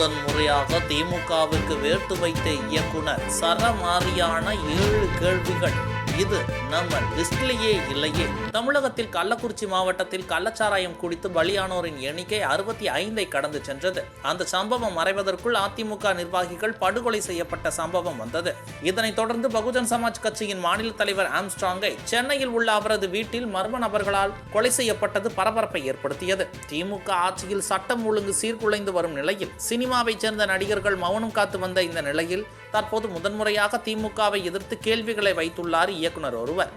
முதன் முறையாக திமுகவுக்கு வேட்டு வைத்த இயக்குனர் சரமாரியான ஏழு கேள்விகள். இது நம்ம லிஸ்ட்லேயே இல்லையே. தமிழகத்தில் கள்ளக்குறிச்சி மாவட்டத்தில் கள்ளச்சாராயம் குடித்து பலியானோரின் எண்ணிக்கை அறுபத்தி ஐந்தை கடந்து சென்றது. அந்த சம்பவம் மறைவதற்குள் அதிமுக நிர்வாகிகள் படுகொலை செய்யப்பட்ட சம்பவம் வந்தது. இதனைத் தொடர்ந்து பகுஜன் சமாஜ் கட்சியின் மாநில தலைவர் ஆம்ஸ்ட்ராங்கை சென்னையில் உள்ள அவரது வீட்டில் மர்ம நபர்களால் கொலை செய்யப்பட்டது பரபரப்பை ஏற்படுத்தியது. திமுக ஆட்சியில் சட்டம் ஒழுங்கு சீர்குலைந்து வரும் நிலையில் சினிமாவைச் சேர்ந்த நடிகர்கள் மௌனம் காத்து வந்த இந்த நிலையில் தற்போது முதன்முறையாக திமுகவை எதிர்த்து கேள்விகளை வைத்துள்ளார் இயக்குனர் ஒருவர்.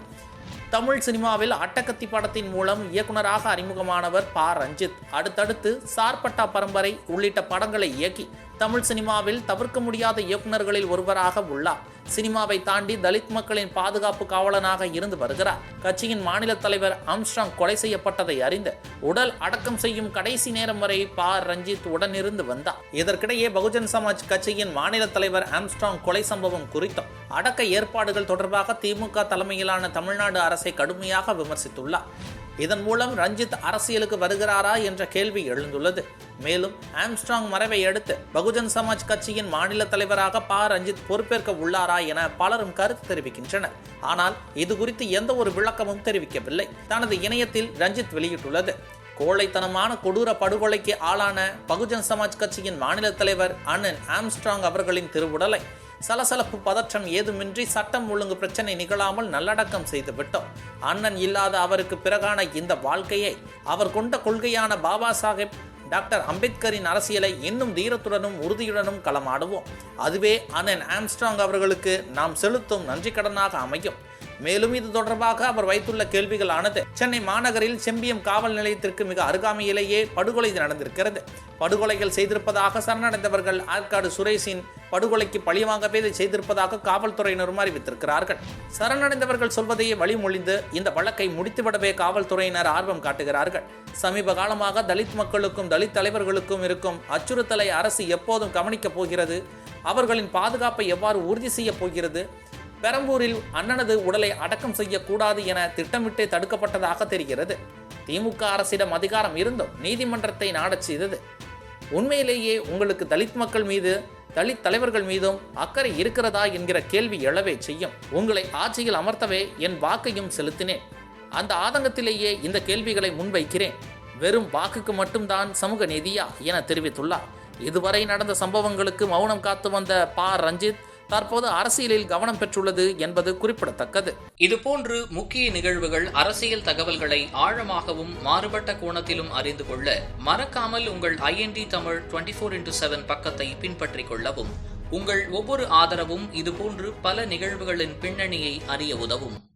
தமிழ் சினிமாவில் அட்டகத்தி படத்தின் மூலம் இயக்குனராக அறிமுகமானவர் ப. ரஞ்சித். அடுத்தடுத்து சார்பட்டா பரம்பரை உள்ளிட்ட படங்களை இயக்கி தமிழ் சினிமாவில் தவிர்க்க முடியாத இயக்குநர்களில் ஒருவராக உள்ளார். சினிமாவை தாண்டி தலித் மக்களின் பாதுகாப்பு காவலனாக இருந்து வருகிறார். கட்சியின் மாநில தலைவர் ஆம்ஸ்ட்ராங் கொலை செய்யப்பட்டதை அறிந்து உடல் அடக்கம் செய்யும் கடைசி நேரம் வரை ப. ரஞ்சித் உடனிருந்து வந்தார். இதற்கிடையே பகுஜன் சமாஜ் கட்சியின் மாநில தலைவர் ஆம்ஸ்ட்ராங் கொலை சம்பவம் குறித்தும் அடக்க ஏற்பாடுகள் தொடர்பாக திமுக தலைமையிலான தமிழ்நாடு அரசை கடுமையாக விமர்சித்துள்ளார். இதன் மூலம் ரஞ்சித் அரசியலுக்கு வருகிறாரா என்ற கேள்வி எழுந்துள்ளது. மேலும் ஆம்ஸ்ட்ராங் மறைவை அடுத்து பகுஜன் சமாஜ் கட்சியின் மாநில தலைவராக ப. ரஞ்சித் பொறுப்பேற்க உள்ளாரா என பலரும் கருத்து தெரிவிக்கின்றனர். ஆனால் இது குறித்து எந்த ஒரு விளக்கமும் தெரிவிக்கவில்லை. தனது இணையத்தில் ரஞ்சித் வெளியிட்டுள்ளது. கோழைத்தனமான கொடூர படுகொலைக்கு ஆளான பகுஜன் சமாஜ் கட்சியின் மாநில தலைவர் அண்ணன் ஆம்ஸ்ட்ராங் அவர்களின் திருவுடலை. சலசலப்பு பதற்றம் ஏதுமின்றி சட்டம் ஒழுங்கு பிரச்சனை நிகழாமல் நல்லடக்கம் செய்து விட்டோம் அண்ணன் இல்லாத அவருக்கு பிறகான இந்த வாழ்க்கையை அவர் கொண்ட கொள்கையான பாபா சாஹேப் டாக்டர் அம்பேத்கரின் அரசியலை இன்னும் தீரத்துடனும் உறுதியுடனும் களமாடுவோம். அதுவே அண்ணன் ஆம்ஸ்ட்ராங் அவர்களுக்கு நாம் செலுத்தும் நன்றி கடனாக அமையும். மேலும் இது தொடர்பாக அவர் வைத்துள்ள கேள்விகளானது. சென்னை மாநகரில் செம்பியம் காவல் நிலையத்திற்கு மிக அருகாமையிலேயே படுகொலை நடந்திருக்கிறது. படுகொலைகள் செய்திருப்பதாக சரணடைந்தவர்கள் ஆற்காடு சுரேஷின் படுகொலைக்கு பழிவாங்கவே இதை செய்திருப்பதாக காவல்துறையினரும் அறிவித்திருக்கிறார்கள். சரணடைந்தவர்கள் சொல்வதையே வழிமொழிந்து இந்த வழக்கை முடித்துவிடவே காவல்துறையினர் ஆர்வம் காட்டுகிறார்கள். சமீப காலமாக தலித் மக்களுக்கும் தலித் தலைவர்களுக்கும் இருக்கும் அச்சுறுத்தலை அரசு எப்போதும் கவனிக்கப் போகிறது. அவர்களின் பாதுகாப்பை எவ்வாறு உறுதி செய்யப் போகிறது? பெரம்பூரில் அண்ணனது உடலை அடக்கம் செய்யக்கூடாது என திட்டமிட்டே தடுக்கப்பட்டதாக தெரிகிறது. திமுக அரசிடம் அதிகாரம் இருந்தும் நீதிமன்றத்தை நாடச் செய்தது. உண்மையிலேயே உங்களுக்கு தலித் மக்கள் மீது தலித் தலைவர்கள் மீதும் அக்கறை இருக்கிறதா என்கிற கேள்வி எழவே செய்யும். உங்களை ஆட்சியில் அமர்த்தவே என் வாக்கையும் செலுத்தினேன். அந்த ஆதங்கத்திலேயே இந்த கேள்விகளை முன்வைக்கிறேன். வெறும் வாக்குக்கு மட்டும்தான் சமூக நீதியா என தெரிவித்துள்ளார். இதுவரை நடந்த சம்பவங்களுக்கு மௌனம் காத்து வந்த பா. ரஞ்சித் தற்போது அரசியலில் கவனம் பெற்றுள்ளது என்பது குறிப்பிடத்தக்கது. இதுபோன்று முக்கிய நிகழ்வுகள் அரசியல் தகவல்களை ஆழமாகவும் மாறுபட்ட கோணத்திலும் அறிந்து கொள்ள மறக்காமல் உங்கள் IND Tamil twenty four into seven பக்கத்தை பின்பற்றிக் கொள்ளவும். உங்கள் ஒவ்வொரு ஆதரவும் இதுபோன்று பல நிகழ்வுகளின் பின்னணியை அறிய உதவும்.